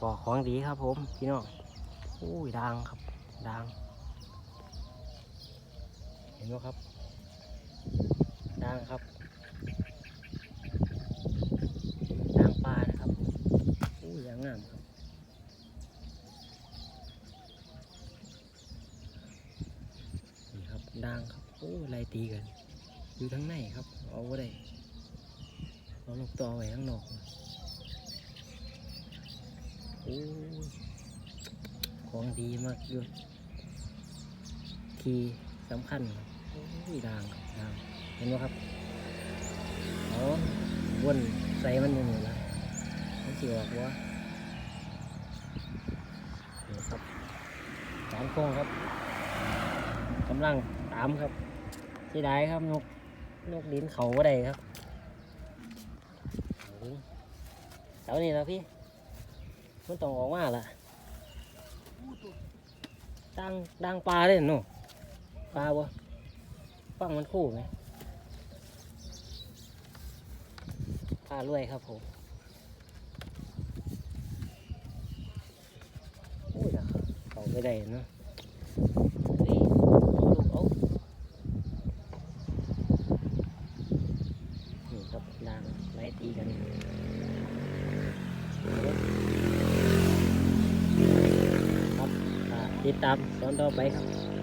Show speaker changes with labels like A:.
A: ปอกของดีครับผมพี่น้องอุ้ยดังครับดังเห็นไหมครับดังครับดังปลานะครับอุ้ยังงามครับนี่ครับดังครับโอ้ยไล่ตีกันอยู่ทั้งในครับเอาไว้ได้เอาลูกตัวไว้ข้างนอก ของดีมากอยู่ทีสำคัญครับโอ้ยด่างด่างเห็นไหมครับเอวนใส่มันอยู่นี่ละมันสิออกวะนี่ครับสามกล้องครับกำลังตามครับเสียดายครับนกนกลิ้นเขาก็ได้ครับโอ้ยเนี่แล้วพี่ มันต้องออกมาละดังดังปลาเลยหนูปลาบ่ฟังมันคู่ไหมปลารวยครับผมโอ้ยล่ะเขาไปได้เนาะนี่ครับด่างไล่ตีกัน ติดตามตอนต่อไปครับ